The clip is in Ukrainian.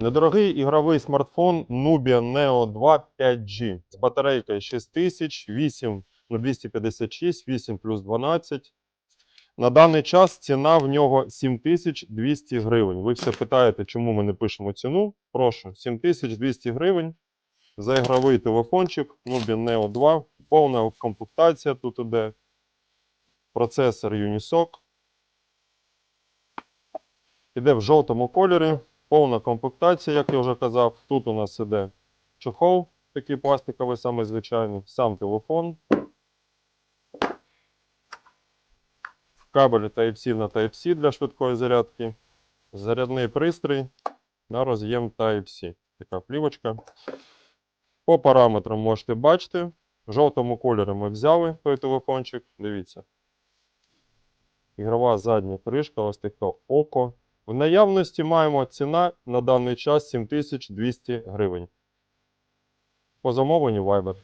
Недорогий ігровий смартфон Nubia Neo 2 5G з батарейкою 6000, 8 на 256, 8 плюс 12. На даний час ціна в нього 7200 гривень. Ви все питаєте, чому ми не пишемо ціну? Прошу, 7200 гривень за ігровий телефончик Nubia Neo 2. Повна комплектація тут іде. Процесор Unisoc. Іде в жовтому кольорі. Повна комплектація, як я вже казав. Тут у нас іде чохол, такий пластиковий, самий звичайний, сам телефон. Кабель Type-C на Type-C для швидкої зарядки. Зарядний пристрій на роз'єм Type-C. Така плівочка. По параметрам можете бачити. В жовтому кольорі ми взяли той телефончик. Дивіться. Ігрова задня кришка, ось таке око. В наявності маємо ціна на даний час 7200 гривень. По замовленню Viber.